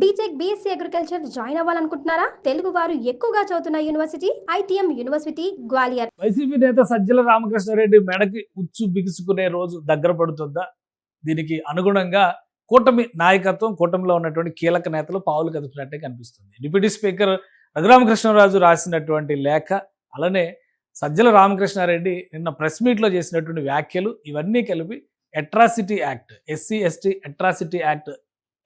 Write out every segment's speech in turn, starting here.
BTech BSc agriculture join అవ్వాలనుకుంటున్నారా? తెలుగు వారు ఎక్కువగా చదువుతున్న university ITM university Gwalior. YCP నేత సజ్జల రామకృష్ణారెడ్డి మెడకి ఉచ్చు బిగుసుకునే రోజు దగ్గర పడుతుందా? దీనికి అనుగుణంగా కూటమి నాయకత్వం కూటమిలో ఉన్నటువంటి కీలక నేతలు పావులు కదుపుతున్నట్టే కనిపిస్తుంది. డిప్యూటీ స్పీకర్ రఘురామకృష్ణరాజు రాసినటువంటి లేఖ అలానే సజ్జల రామకృష్ణారెడ్డి నిన్న ప్రెస్ మీట్లో చేసినటువంటి వ్యాఖ్యలు ఇవన్నీ కలిపి atrocity act SC ST atrocity act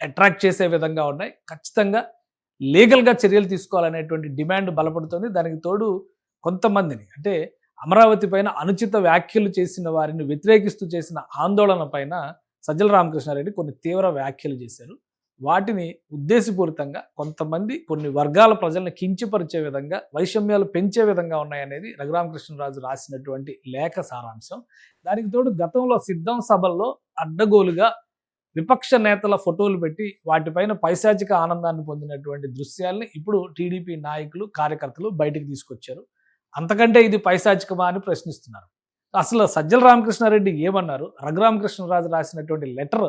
attract చేసే విధంగా ఉన్నాయి. ఖచ్చితంగా లీగల్గా చర్యలు తీసుకోవాలనేటువంటి డిమాండ్ బలపడుతుంది. దానికి తోడు కొంతమందిని అంటే అమరావతి పైన అనుచిత వ్యాఖ్యలు చేసిన వారిని వ్యతిరేకిస్తూ చేసిన ఆందోళన పైన సజ్జల రామకృష్ణారెడ్డి కొన్ని తీవ్ర వ్యాఖ్యలు చేశారు. వాటిని ఉద్దేశపూరితంగా కొంతమంది కొన్ని వర్గాల ప్రజలను కించపరిచే విధంగా వైషమ్యాలు పెంచే విధంగా ఉన్నాయనేది రఘురామకృష్ణరాజు రాసినటువంటి లేఖ సారాంశం. దానికి తోడు గతంలో సిద్ధం సభల్లో అడ్డగోలుగా విపక్ష నేతల ఫోటోలు పెట్టి వాటిపైన పైశాచిక ఆనందాన్ని పొందినటువంటి దృశ్యాల్ని ఇప్పుడు టీడీపీ నాయకులు కార్యకర్తలు బయటికి తీసుకొచ్చారు. అంతకంటే ఇది పైశాచికమా అని ప్రశ్నిస్తున్నారు. అసలు సజ్జల రామకృష్ణారెడ్డి ఏమన్నారు? రఘురామకృష్ణరాజు రాసినటువంటి లెటర్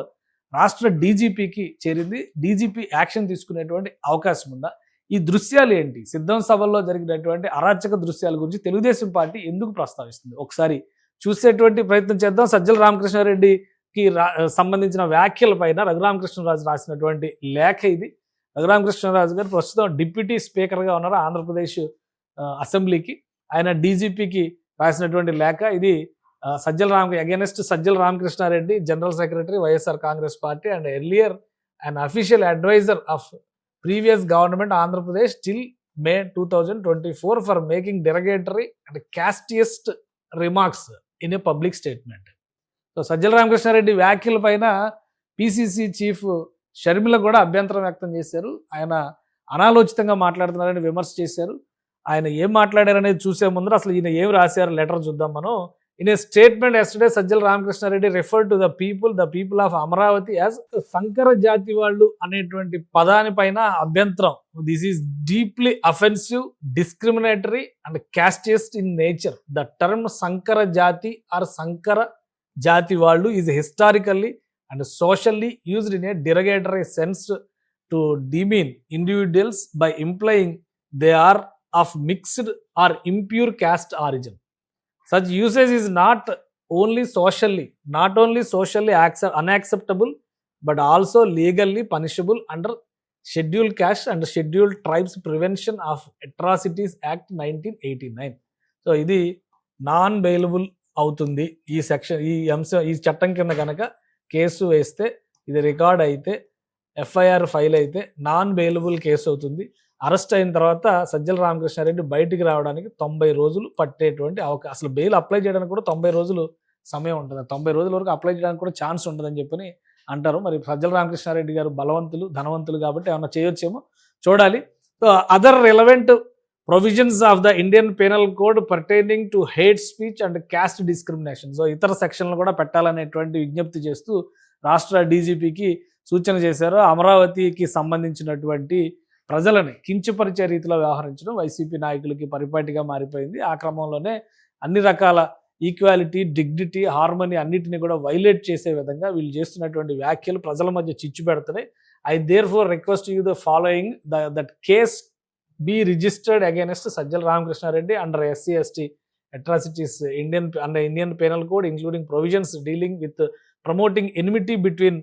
రాష్ట్ర డీజీపీకి చేరింది. డీజీపీ యాక్షన్ తీసుకునేటువంటి అవకాశం ఉందా? ఈ దృశ్యాలు ఏంటి? సిద్ధం సభల్లో జరిగినటువంటి అరాచక దృశ్యాల గురించి తెలుగుదేశం పార్టీ ఎందుకు ప్రస్తావిస్తుంది? ఒకసారి చూసేటువంటి ప్రయత్నం చేద్దాం. సజ్జల రామకృష్ణారెడ్డి రా సంబంధించిన వ్యాఖ్యల పైన రఘురామకృష్ణరాజు రాసినటువంటి లేఖ ఇది. రఘురామకృష్ణరాజు గారు ప్రస్తుతం డిప్యూటీ స్పీకర్గా ఉన్నారు ఆంధ్రప్రదేశ్ అసెంబ్లీకి. ఆయన డీజీపీకి రాసినటువంటి లేఖ ఇది. Sajjala Ram against Sajjala Ramakrishna Reddy general secretary YSR Congress party and earlier and official adviser of previous government Andhra Pradesh till May two thousand twenty four for making derogatory and casteist remarks in a public statement. So Sajjala Ramakrishna Reddy వ్యాఖ్యల పైన PCC chief Sharmila కూడా అభ్యంతరం వ్యక్తం చేశారు. ఆయన అనాలోచితంగా మాట్లాడుతున్నారని విమర్శ చేశారు. ఆయన ఏం మాట్లాడారనేది చూసే ముందర అసలు ఈయన ఏం రాశారు లెటర్ చూద్దాం మనం. In a statement yesterday Sajjala Ramakrishna Reddy refer to the people the people of Amaravati as సంకర జాతి వాళ్ళు అనేటువంటి పదాని పైన అభ్యంతరం. This is deeply offensive discriminatory and casteist in nature the term సంకర జాతి ఆర్ సంకర జాతి వాళ్ళు is historically and socially used in a derogatory sense to demean individuals by implying they are of mixed or impure caste origin such usage is not only socially not only socially accept, unacceptable but also legally punishable under scheduled caste and scheduled tribes prevention of atrocities act 1989 so ఇది non bailable అవుతుంది. ఈ section ఈ అంశం ఈ చట్టం కింద కనుక case వేస్తే ఇది రికార్డ్ అయితే ఎఫ్ఐఆర్ ఫైల్ అయితే నాన్ బెయిలబుల్ కేసు అవుతుంది. అరెస్ట్ అయిన తర్వాత సజ్జల రామకృష్ణారెడ్డి బయటికి రావడానికి తొంభై రోజులు పట్టేటువంటి అవకాశం అసలు బెయిల్ అప్లై చేయడానికి కూడా తొంభై రోజులు సమయం ఉంటుంది. తొంభై రోజుల వరకు అప్లై చేయడానికి కూడా ఛాన్స్ ఉంటుందని చెప్పని అంటారు. మరి సజ్జల రామకృష్ణారెడ్డి గారు బలవంతులు ధనవంతులు కాబట్టి ఏమన్నా చేయొచ్చేమో చూడాలి. So other relevant provisions of the Indian penal code pertaining to hate speech and caste discrimination so ఇతర సెక్షన్లు కూడా పెట్టాలనేటువంటి విజ్ఞప్తి చేస్తూ రాష్ట్ర డీజీపీకి సూచన చేశారు. అమరావతికి సంబంధించినటువంటి ప్రజలని కించపరిచే రీతిలో వ్యవహరించడం వైసీపీ నాయకులకి పరిపాటిగా మారిపోయింది. ఆ క్రమంలోనే అన్ని రకాల ఈక్వాలిటీ డిగ్నిటీ హార్మనీ అన్నిటిని కూడా వైలేట్ చేసే విధంగా వీళ్ళు చేస్తున్నటువంటి వ్యాఖ్యలు ప్రజల మధ్య చిచ్చు పెడుతున్నాయి. I therefore request you the following the that case be registered against Sajjala Ramakrishna Reddy under SC ST atrocities Indian under Indian penal code including provisions dealing with promoting enmity between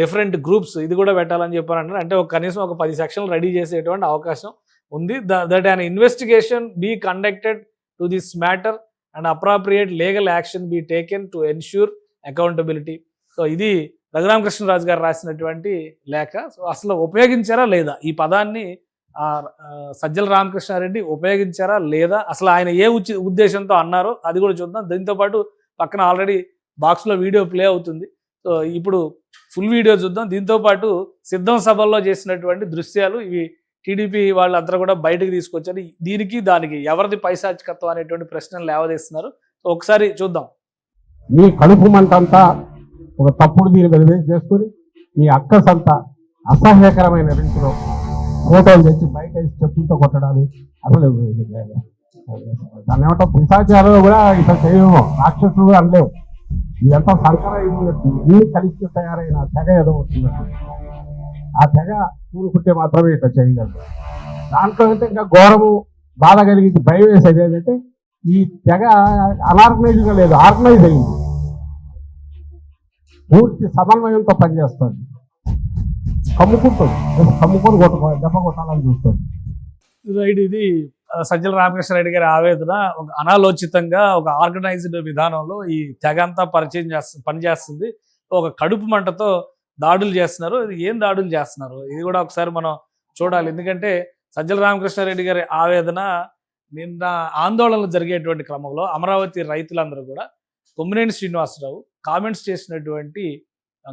different groups. ఇది కూడా పెట్టాలని చెప్పారంటారు అంటే ఒక కనీసం ఒక పది సెక్షన్లు ready చేసేటువంటి అవకాశం ఉంది. That an investigation be conducted to this matter and appropriate legal action be taken to ensure accountability so ఇది రఘురామకృష్ణరాజు గారు రాసినటువంటి లేఖ. సో అసలు ఉపయోగించారా లేదా? ఈ పదాన్ని సజ్జల రామకృష్ణారెడ్డి ఉపయోగించారా లేదా? అసలు ఆయన ఏ ఉద్దేశంతో అన్నారో అది కూడా చూద్దాం. దీంతో పాటు పక్కన ఆల్రెడీ బాక్స్లో వీడియో ప్లే అవుతుంది. సో ఇప్పుడు ఫుల్ వీడియో చూద్దాం. దీంతో పాటు సిద్ధం సభల్లో చేసినటువంటి దృశ్యాలు ఇవి టీడీపీ వాళ్ళందరూ కూడా బయటకు తీసుకొచ్చారు. దీనికి దానికి ఎవరిది పైశాచికత్వం అనేటువంటి ప్రశ్నలు లేవదీస్తున్నారు. సో ఒకసారి చూద్దాం. మీ కడుపు మంటంతా ఒక తప్పుడు దీని మీద చేసుకుని మీ అక్కసంతా అసహ్యకరమైన రీతిలో ఫోటోలు తెచ్చి బయట వేసి చెప్పులతో కొట్టడాలు. అసలు దాన్ని ఏమంటే పిశాచారంలో కూడా ఇట్లా చేయము రాక్షసులు కూడా అనలేవు. ఇదంతా సంకర ఇన్ని కలిసి తయారైన తెగ ఏదో వస్తుంది. ఆ తెగ కూలుకుంటే మాత్రమే ఇట్లా చేయగలరు. దాంట్లో అంటే ఇంకా ఘోరము బాధ కలిగింది భయం వేసేది ఏంటంటే ఈ తెగ అనార్గనైజ్గా లేదు ఆర్గనైజ్ అయింది. పూర్తి సమన్వయంతో పనిచేస్తుంది. కమ్ముకుంటుంది. కమ్ముకొని కొట్టుకో దెబ్బ కొట్టాలని చూస్తుంది. రైట్ ఇది సజ్జల రామకృష్ణ రెడ్డి గారి ఆవేదన. ఒక అనాలోచితంగా ఒక ఆర్గనైజ్డ్ విధానంలో ఈ తెగ అంతా పరిచయం చేస్తు పనిచేస్తుంది ఒక కడుపు మంటతో దాడులు చేస్తున్నారు. ఇది ఏం దాడులు చేస్తున్నారు? ఇది కూడా ఒకసారి మనం చూడాలి. ఎందుకంటే సజ్జల రామకృష్ణారెడ్డి గారి ఆవేదన నిన్న ఆందోళనలు జరిగేటువంటి క్రమంలో అమరావతి రైతులందరూ కూడా కొమ్మినేని శ్రీనివాసరావు కామెంట్స్ చేసినటువంటి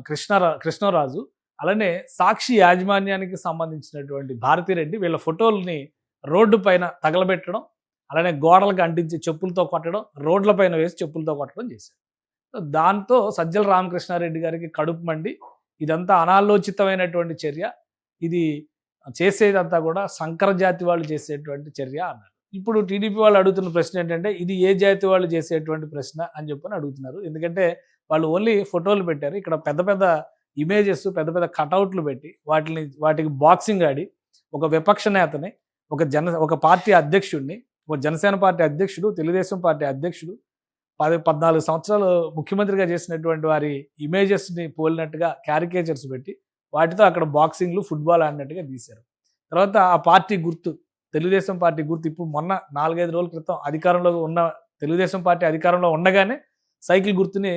కృష్ణ కృష్ణరాజు అలానే సాక్షి యాజమాన్యానికి సంబంధించినటువంటి భారతిరెడ్డి వీళ్ళ ఫోటోల్ని రోడ్డు పైన తగలబెట్టడం అలానే గోడలకు అంటించి చెప్పులతో కొట్టడం రోడ్లపైన వేసి చెప్పులతో కొట్టడం చేశారు. దాంతో సజ్జల రామకృష్ణారెడ్డి గారికి కడుపు మండి ఇదంతా అనాలోచితమైనటువంటి చర్య ఇది చేసేదంతా కూడా సంకర జాతి వాళ్ళు చేసేటువంటి చర్య అన్నారు. ఇప్పుడు టీడీపీ వాళ్ళు అడుగుతున్న ప్రశ్న ఏంటంటే ఇది ఏ జాతి వాళ్ళు చేసేటువంటి ప్రశ్న అని చెప్పని అడుగుతున్నారు. ఎందుకంటే వాళ్ళు ఓన్లీ ఫోటోలు పెట్టారు. ఇక్కడ పెద్ద పెద్ద ఇమేజెస్ పెద్ద పెద్ద కటౌట్లు పెట్టి వాటిని వాటికి బాక్సింగ్ ఆడి ఒక విపక్ష నేతని ఒక జన ఒక పార్టీ అధ్యక్షుడిని ఒక జనసేన పార్టీ అధ్యక్షుడు తెలుగుదేశం పార్టీ అధ్యక్షుడు పది పద్నాలుగు సంవత్సరాలు ముఖ్యమంత్రిగా చేసినటువంటి వారి ఇమేజెస్ని పోలినట్టుగా క్యారికేచర్స్ పెట్టి వాటితో అక్కడ బాక్సింగ్లు ఫుట్బాల్ ఆడినట్టుగా తీశారు. తర్వాత ఆ పార్టీ గుర్తు తెలుగుదేశం పార్టీ గుర్తు ఇప్పుడు మొన్న నాలుగైదు రోజుల క్రితం అధికారంలో ఉన్న తెలుగుదేశం పార్టీ అధికారంలో ఉండగానే సైకిల్ గుర్తుని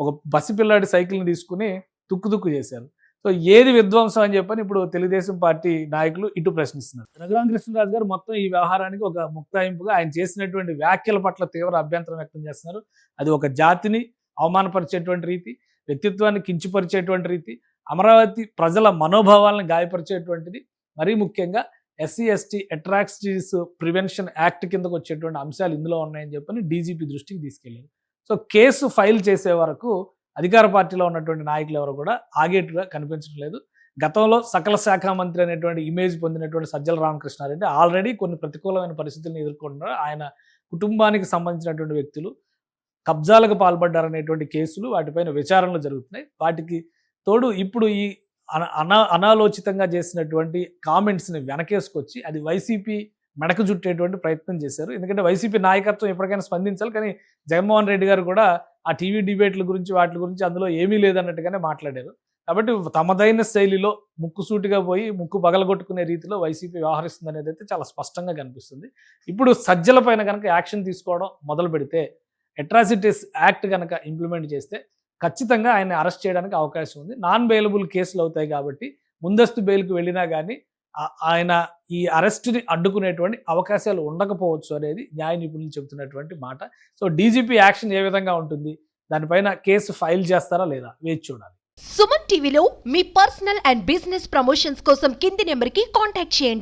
ఒక పసిపిల్లాడి సైకిల్ని తీసుకుని తుక్కు తుక్కు చేశారు. సో ఏది విధ్వంసం అని చెప్పని ఇప్పుడు తెలుగుదేశం పార్టీ నాయకులు ఇటు ప్రశ్నిస్తున్నారు. రఘురామ కృష్ణరాజు గారు మొత్తం ఈ వ్యవహారానికి ఒక ముక్తాయింపుగా ఆయన చేసినటువంటి వ్యాఖ్యల పట్ల తీవ్ర అభ్యంతరం వ్యక్తం చేస్తున్నారు. అది ఒక జాతిని అవమానపరిచేటువంటి రీతి వ్యక్తిత్వాన్ని కించిపరిచేటువంటి రీతి అమరావతి ప్రజల మనోభావాలను గాయపరిచేటువంటిది మరీ ముఖ్యంగా SC ST atrocities prevention act కిందకు వచ్చేటువంటి అంశాలు ఇందులో ఉన్నాయని చెప్పని డీజీపీ దృష్టికి తీసుకెళ్ళారు సో కేసు ఫైల్ చేసే వరకు అధికార పార్టీలో ఉన్నటువంటి నాయకులు ఎవరు కూడా ఆగేట్టుగా కనిపించడం లేదు. గతంలో సకల శాఖ మంత్రి అనేటువంటి ఇమేజ్ పొందినటువంటి సజ్జల రామకృష్ణారెడ్డి ఆల్రెడీ కొన్ని ప్రతికూలమైన పరిస్థితులను ఎదుర్కొంటున్నారు. ఆయన కుటుంబానికి సంబంధించినటువంటి వ్యక్తులు కబ్జాలకు పాల్పడ్డారనేటువంటి కేసులు వాటిపైన విచారణలు జరుగుతున్నాయి. వాటికి తోడు ఇప్పుడు ఈ అన అనా అనాలోచితంగా చేసినటువంటి కామెంట్స్ని వెనకేసుకొచ్చి అది వైసీపీ మెడకు చుట్టేటువంటి ప్రయత్నం చేశారు. ఎందుకంటే వైసీపీ నాయకత్వం ఎప్పటికైనా స్పందించాలి. కానీ జగన్మోహన్ రెడ్డి గారు కూడా ఆ టీవీ డిబేట్ల గురించి వాటి గురించి అందులో ఏమీ లేదన్నట్టుగానే మాట్లాడారు. కాబట్టి తమదైన శైలిలో ముక్కుసూటిగా పోయి ముక్కు పగలగొట్టుకునే రీతిలో వైసీపీ వ్యవహరిస్తుంది అనేది అయితే చాలా స్పష్టంగా కనిపిస్తుంది. ఇప్పుడు సజ్జల పైన కనుక యాక్షన్ తీసుకోవడం మొదలు పెడితే అట్రాసిటీస్ యాక్ట్ కనుక ఇంప్లిమెంట్ చేస్తే ఖచ్చితంగా ఆయన అరెస్ట్ చేయడానికి అవకాశం ఉంది. నాన్ బెయిలబుల్ కేసులు అవుతాయి కాబట్టి ముందస్తు బెయిల్కి వెళ్ళినా కానీ ఆయన ఈ అరెస్ట్ని అడ్డుకునేటువంటి అవకాశాలు ఉండకపోవచ్చు అనేది న్యాయ నిపుణులు చెబుతున్నటువంటి మాట. సో డీజీపీ యాక్షన్ ఏ విధంగా ఉంటుంది? దానిపైన కేసు ఫైల్ చేస్తారా లేదా? వేచి చూడాలి. సుమన్ టీవీలో మీ పర్సనల్ అండ్ బిజినెస్ ప్రమోషన్స్ కోసం కింది నెంబర్కి కాంటాక్ట్ చేయండి.